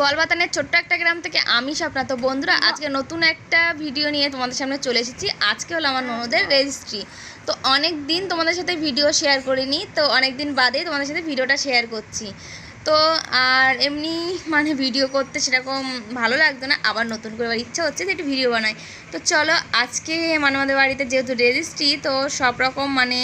গলবাতানের ছোট্ট একটা গ্রাম থেকে আমি স্বপ্না। তো বন্ধুরা, আজকে নতুন একটা ভিডিও নিয়ে তোমাদের সামনে চলে এসেছি। আজকে হলো আমার ননদের রেজিস্ট্রি তো অনেক দিন তোমাদের সাথে ভিডিও শেয়ার করিনি, তো অনেক দিন বাদে তোমাদের সাথে ভিডিওটা শেয়ার করছি। তো আর এমনি মানে ভিডিও করতে সেরকম ভালো লাগতো না, আবার নতুন করে ইচ্ছা হচ্ছে যে একটু ভিডিও বানাই। তো চলো, আজকে মানে আমাদের বাড়িতে যেহেতু রেজিস্ট্রি তো সব রকম মানে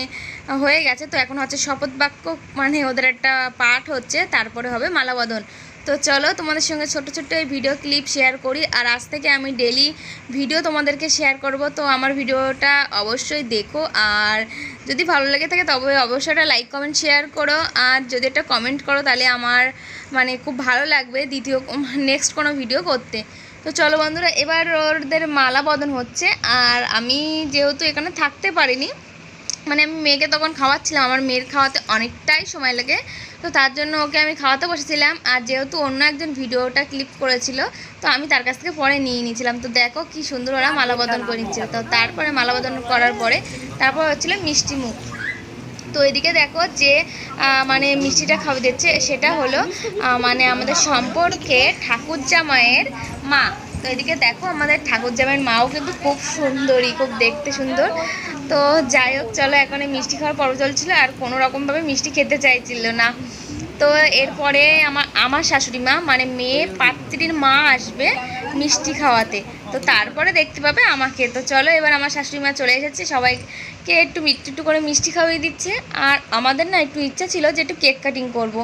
হয়ে গেছে। তো এখন হচ্ছে শপথ বাক্য মানে ওদের একটা পাঠ হচ্ছে, তারপরে হবে মালাবদন। তো চলো তোমাদের সঙ্গে ছোট ছোট্ট এই ভিডিও ক্লিপ শেয়ার করি। আর আজ থেকে আমি ডেলি ভিডিও তোমাদেরকে শেয়ার করব। তো আমার ভিডিওটা অবশ্যই দেখো। আর যদি ভালো লেগে থাকে তবে অবশ্যই একটা লাইক কমেন্ট শেয়ার করো। আর যদি একটা কমেন্ট করো তাহলে আমার মানে খুব ভালো লাগবে দ্বিতীয় নেক্সট কোনো ভিডিও করতে। তো চলো বন্ধুরা, এবার ওদের মালা বদন হচ্ছে। আর আমি যেহেতু এখানে থাকতে পারিনি মানে আমি মেয়েকে তখন খাওয়াচ্ছিলাম আমার মেয়ের খাওয়াতে অনেকটাই সময় লাগে। তো তার জন্য ওকে আমি খাওয়াতে বসেছিলাম। আর যেহেতু অন্য একজন ভিডিওটা ক্লিপ করেছিল তো আমি তার কাছ থেকে পরে নিয়ে নিয়েছিলাম। তো দেখো কি সুন্দর ওরা মালাবদন করে নিচ্ছিল। তো তারপরে মালাবদন করার পরে তারপর হচ্ছিল মিষ্টি মুখ। তো এদিকে দেখো যে মানে মিষ্টিটা খাওয়া দিচ্ছে সেটা হলো মানে আমাদের সম্পর্কে ঠাকুর জামাইয়ের মা। তো এদিকে দেখো আমাদের ঠাকুর জামাইয়ের মাও কিন্তু খুব সুন্দরী খুব দেখতে সুন্দর। তো যাই হোক, চলো এখন মিষ্টি খাওয়ার পর্ব চলছিল আর কোনো রকমভাবে মিষ্টি খেতে চাইছিল না। তো এরপরে আমার আমার শাশুড়ি মা মানে মেয়ে পাত্রীর মা আসবে মিষ্টি খাওয়াতে। তো তারপরে দেখতে পাবে আমাকে। তো চলো এবার আমার শাশুড়ি মা চলে এসেছে, সবাইকে একটু একটু একটু করে মিষ্টি খাওয়িয়ে দিচ্ছে। আর আমাদের না একটু ইচ্ছা ছিল যে একটু কেক কাটিং করব।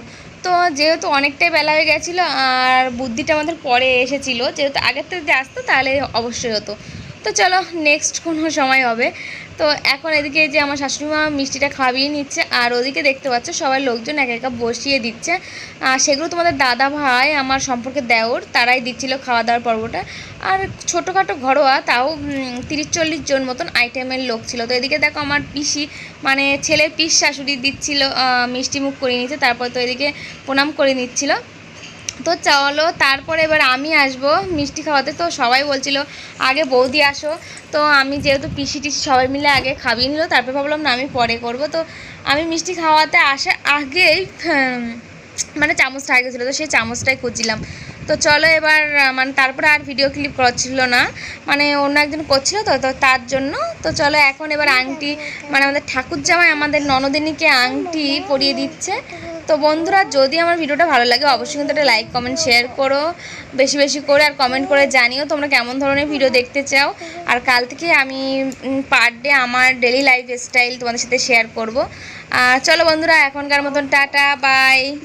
তো যেহেতু অনেকটাই বেলা হয়ে গেছিল, আর বুদ্ধিটা আমাদের পরে এসেছিল, যেহেতু আগের থেকে যদি আসতো তাহলে অবশ্যই হতো। তো চলো নেক্সট কোনো সময় হবে। তো এখন এদিকে যে আমার শাশুড়ি মা মিষ্টিটা খাওয়িয়ে নিচ্ছে, আর ওদিকে দেখতে পাচ্ছ সবাই লোকজন এক একা বসিয়ে দিচ্ছে। আর সেগুলো তোমাদের দাদা ভাই আমার সম্পর্কে দেওর, তারাই দিচ্ছিল খাওয়া দাওয়ার পর্বটা। আর ছোটোখাটো ঘরোয়া, তাও তিরিশ চল্লিশ জন মতন আইটেমের লোক ছিল। তো এদিকে দেখো আমার পিসি মানে ছেলের পিস শাশুড়ি দিচ্ছিল মিষ্টি মুখ করে নিচ্ছে তারপর তো এদিকে প্রণাম করে নিচ্ছিল। তো চলো তারপরে এবার আমি আসব মিষ্টি খাওয়াতে। তো সবাই বলছিল, আগে বৌদি আসো। তো আমি যেহেতু পিসি টিসি সবাই মিলে আগে খাবিয়ে নিল, তারপর ভাবলাম, না, আমি পরে করব। তো আমি মিষ্টি খাওয়াতে আসার আগেই মানে চামচটা আগে ছিল, তো সেই চামচটাই খুঁজছিলাম। তো চলো এবার মানে তারপরে আর ভিডিও ক্লিপ করছিল না। মানে অন্য একজন করছিল তো তো তার জন্য। তো চলো এখন এবার আংটি মানে আমাদের ঠাকুর জামাই আমাদের ননদিনীকে আংটি পরিয়ে দিচ্ছে। তো বন্ধুরা, যদি আমার ভিডিওটা ভালো লাগে, অবশ্যই কিন্তু একটা লাইক কমেন্ট শেয়ার করো। বেশি বেশি করে আর কমেন্ট করে জানিও তোমরা কেমন ধরনের ভিডিও দেখতে চাও। আর কাল থেকে আমি পার ডে আমার ডেলি লাইফ স্টাইল তোমাদের সাথে শেয়ার করব। আর চলো বন্ধুরা, এখনকার মতন টাটা বাই